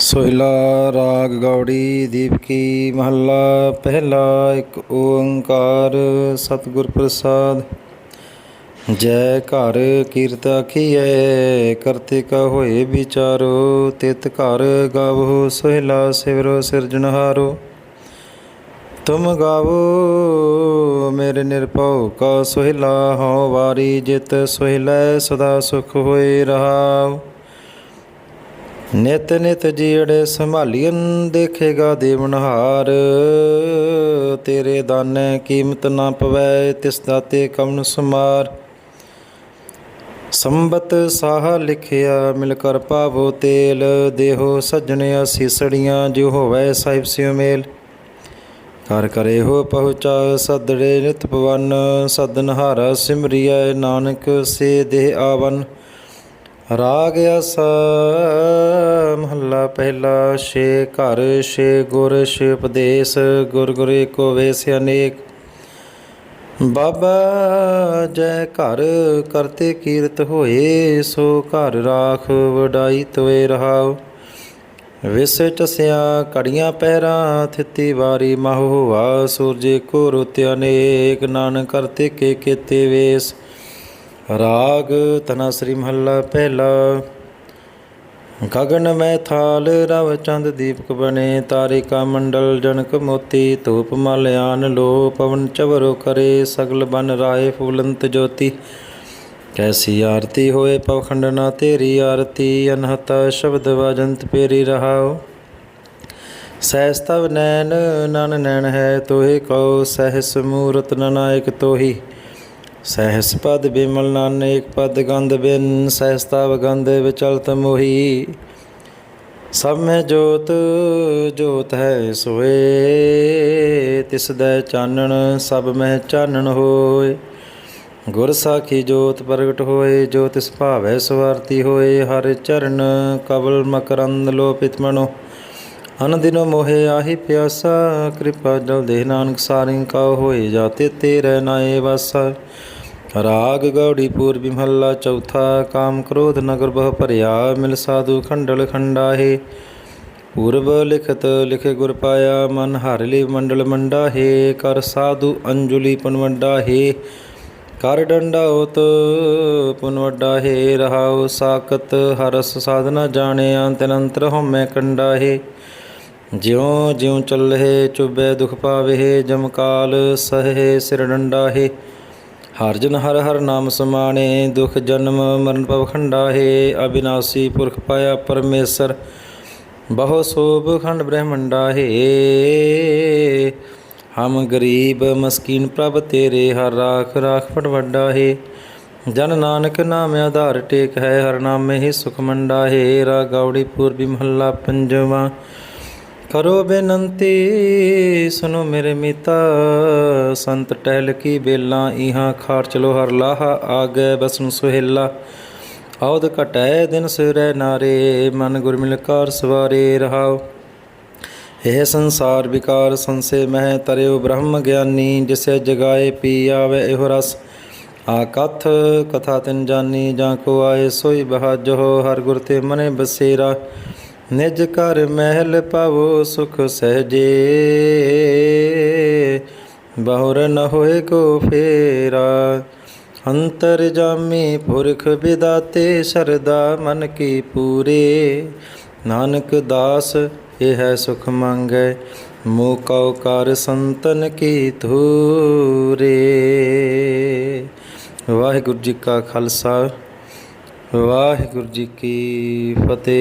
ਸੋਹਿਲਾ ਰਾਗ ਗੌੜੀ ਦੀਪਕੀ ਮਹੱਲਾ, ਪਹਿਲਾ ਇੱਕ ਓੰਕਾਰ ਸਤਿਗੁਰ ਪ੍ਰਸਾਦ। ਜੈ ਘਰ ਕੀਰਤ ਆਖੀਐ, ਕਰਤੇ ਕਾ ਹੋਏ ਵਿਚਾਰੋ, ਤਿਤ ਘਰ ਗਾਵੋ, ਸੋਹਿਲਾ ਸਿਵਰੋ ਸਿਰਜਣਹਾਰੋ ਤੁਮ ਗਾਵੋ, ਮੇਰੇ ਨਿਰਭਉ ਕਾ ਸੋਹਿਲਾ, ਹਉ ਵਾਰੀ ਜਿਤ ਸੋਹਿਲੈ, ਸਦਾ ਸੁਖ ਹੋਏ ਰਹਾਓ ਨਿਤ ਨਿਤ ਜੀੜੇ ਸੰਭਾਲੀਨ ਦੇਖੇਗਾ ਦੇਵਨਹਾਰ ਤੇਰੇ ਦਾਨੇ ਕੀਮਤ ਨਾ ਪਵੈ, ਤਿਸ ਦਾਤੇ ਕਵਨ ਸਮਾਰ। ਸੰਬਤ ਸਾਹ ਲਿਖਿਆ, ਮਿਲ ਕਰ ਪਾਵੋ ਤੇਲ। ਦੇਹੋ ਸੱਜਣ ਅਸੀਸੜੀਆਂ ਜੋ ਹੋਵੇ ਸਾਹਿਬ ਸਿਉ ਮੇਲ। ਕਰ ਕਰੇ ਹੋ ਪਹੁੰਚਾ, ਸਦੜੇ ਨਿਤ ਪਵਨ ਸਦਨਹਾਰਾ ਸਿਮਰਿਐ, ਨਾਨਕ ਸੇ ਦੇਹ ਆਵਨ। ਰਾਗ ਆਸਾ ਮਹੱਲਾ ਪਹਿਲਾ ਛੇ, ਘਰ ਛੇ, ਗੁਰ ਛੇ, ਉਪਦੇਸ਼, ਗੁਰ ਗੁਰ ਏਕੋ ਵੇਸ ਅਨੇਕ। ਬਾਬਾ ਜੈ ਘਰ ਕਰਤੇ ਕੀਰਤ ਹੋਏ, ਸੋ ਘਰ ਰਾਖ ਵਡਾਈ ਤੋਏ ਰਹਾਉ। ਵਿਸ ਟਸਿਆ ਕੜੀਆਂ ਪਹਿਰਾਂ ਥਿੱਤੀ ਵਾਰੀ ਮਹ ਹੋਆ ਸੂਰਜ ਕੋ ਰੁਤ ਅਨੇਕ, ਨਾਨਕ ਕਰਤੇ ਕੇ ਕੀਤੇ ਵੇਸ। ਰਾਗ ਤਨਾ ਸ੍ਰੀ ਮਹੱਲਾ ਪਹਿਲਾ। ਗਗਨ ਮੈਂ ਥਾਲ, ਰਵ ਚੰਦ ਦੀਪਕ ਬਣੇ ਤਾਰਿਕਾ ਮੰਡਲ ਜਨਕ ਮੋਤੀ, ਧੂਪ ਮਲਿਆਨ ਲੋ, ਪਵਨ ਚਵਰੋ ਕਰੇ, ਸਗਲ ਬਨ ਰਾਏ ਫੂਲੰਤ ਜੋਤੀ। ਕੈਸੀ ਆਰਤੀ ਹੋਏ ਪਵਖੰਡ ਨਾ ਤੇਰੀ ਆਰਤੀ, ਅਨਹਤਾ ਸ਼ਬਦ ਵਾਜੰਤ ਪੇਰੀ ਰਹਾਓ ਸਹਿਸਤਵ ਨੈਣ, ਨਨ ਨੈਣ ਹੈ ਤੋਹੇ ਕਉ, ਸਹਿਸ ਮੂਰਤ ਨਨਾਇਕ ਤੋਹੀ। ਸਹਿਸ ਪਦ ਬਿਮਲ ਨਾਨਕ ਪਦ ਗੰਧ ਬਿਨ ਸਹਿਸਤਾ ਗੰਧ ਵਿਚਲਤ ਮੋਹੀ। ਸਭ ਮੈਂ ਜੋਤ ਜੋਤ ਹੈ ਸੋਏ। ਤਿਸ ਦਾ ਚਾਨਣ, ਸਭ ਮੈਂ ਚਾਨਣ ਹੋਏ। ਗੁਰ ਸਾਖੀ ਜੋਤ ਪ੍ਰਗਟ ਹੋਏ, ਜੋ ਤਿਸ ਭਾਵੈ ਸਵਾਰਤੀ ਹੋਏ। ਹਰ ਚਰਨ ਕਵਲ ਮਕਰੰਦ ਲੋਪਿਤ ਮਨੋ। ਅਨ ਦਿਨੋ ਮੋਹਿ ਆਹੀ ਪਿਆਸਾ, ਕਿਰਪਾ ਜਲ ਦੇ ਨਾਨਕ ਸਾਰਿੰ ਕਾ ਹੋਏ। ਜਾਤੇ ਤੇਰੇ ਨਾਏ ਵਾਸਾ। ਰਾਗ ਗੌੜੀ ਪੂਰਬੀ ਮਹੱਲਾ ਚੌਥਾ, ਕਾਮ ਕ੍ਰੋਧ ਨਗਰ ਬਹ ਭਰਿਆ, ਮਿਲ ਸਾਧੂ ਖੰਡਲ ਖੰਡਾਹੇ। ਪੂਰਬ ਲਿਖਤ ਲਿਖੇ ਗੁਰ ਪਾਇਆ, ਮਨ ਹਰਿ ਲਈ ਮੰਡਲ ਮੰਡਾਹੇ। ਕਰ ਸਾਧੂ ਅੰਜੁਲੀ ਪਨਵੰਡਾਹੇ ਕਰ ਡੰਡਾ ਉਤ ਪੁਨਵਡਾਹੇ ਰਹਾਉ ਸਾਕਤ ਹਰਸ ਸਾਧਨਾ ਜਾਣੇ ਅੰਤ ਅਨੰਤਰ ਹਉਮੈ ਕੰਡਾਹੇ। ਜਿਉ ਜਿਉ ਚੱਲਹਿ ਚੁਬੈ ਦੁਖ ਪਾਵੇ ਜਮਕਾਲ ਸਹੇ ਸਿਰ ਡੰਡਾਹੇ। ਹਰ ਜਨ ਹਰ ਹਰ ਨਾਮ ਸਮਾਣੇ, ਦੁਖ ਜਨਮ ਮਰਨ ਭਵ ਖੰਡਾਹੇ, ਅਬਿਨਾਸੀ ਪੁਰਖ ਪਾਇਆ ਪਰਮੇਸ਼ਰ, ਬਹੁ ਸੋਭ ਖੰਡ ਬ੍ਰਹਮੰਡਾ ਹੈ ਹਮ ਗਰੀਬ ਮਸਕੀਨ ਪ੍ਰਭ ਤੇਰੇ, ਹਰ ਰਾਖ ਰਾਖ ਫਟ ਵੱਡਾ ਹੈ ਜਨ ਨਾਨਕ ਨਾਮ ਆਧਾਰ ਟੇਕ ਹੈ, ਹਰ ਨਾਮੇ ਹੀ ਸੁਖ ਮੰਡਾ ਹੈ ਰਾ ਗੌੜੀ ਪੂਰਬੀ ਮਹੱਲਾ ਪੰਜਵਾਂ। ਕਰੋ ਬੇਨੰਤੀ ਸੁਨੋ ਮੇਰੇ ਮਿਤਾ। ਸੰਤ ਟਹਿਲ ਕੀ ਬੇਲਾ, ਇਹਾਂ ਖਾਰ ਚਲੋ ਹਰ ਲਾਹਾ, ਆਗੇ ਬਸਨ ਸੁਹੇਲਾ। ਆਉਦ ਘਟੈ ਦਿਨ ਸਿਰੈ ਨਾਰੇ, ਮਨ ਗੁਰ ਮਿਲ ਕਾਰ ਸਵਾਰੇ ਰਹਾਉ। ਇਹ ਸੰਸਾਰ ਵਿਕਾਰ ਸੰਸੇ ਮਹਿ ਤਰਿਓ ਬ੍ਰਹਮ ਗਿਆਨੀ, ਜਿਸੇ ਜਗਾਏ ਪੀ ਆਵੇ ਇਹੋ ਰਸ। ਆ ਕਥ, ਕਥਾ ਤਿਨ ਜਾਨੀ, ਜਾਂ ਕੋ ਆਏ ਸੋਈ ਬਹਾਜੋ, ਹਰ ਗੁਰ ਤੇ ਮਨੇ ਬਸੇਰਾ। ਨਿਜ ਘਰ ਮਹਿਲ ਪਵੋ ਸੁਖ ਸਹਜੇ। ਬਹੁਰ ਨ ਹੋਏ ਕੋ ਫੇਰਾ, ਅੰਤਰ ਜਾਮੀ ਪੁਰਖ ਵਿਦਾਤੇ ਸਰਦਾ ਮਨ ਕੀ ਪੂਰੇ। ਨਾਨਕ ਦਾਸ, ਇਹ ਹੈ ਸੁਖ ਮੰਗੈ ਮੋਕਉ ਕਰ ਸੰਤਨ ਕੀ ਧੂਰੇ। ਵਾਹਿਗੁਰੂ ਜੀ ਕਾ ਖਾਲਸਾ। ਵਾਹਿਗੁਰੂ ਜੀ ਕੀ ਫਤਿਹ।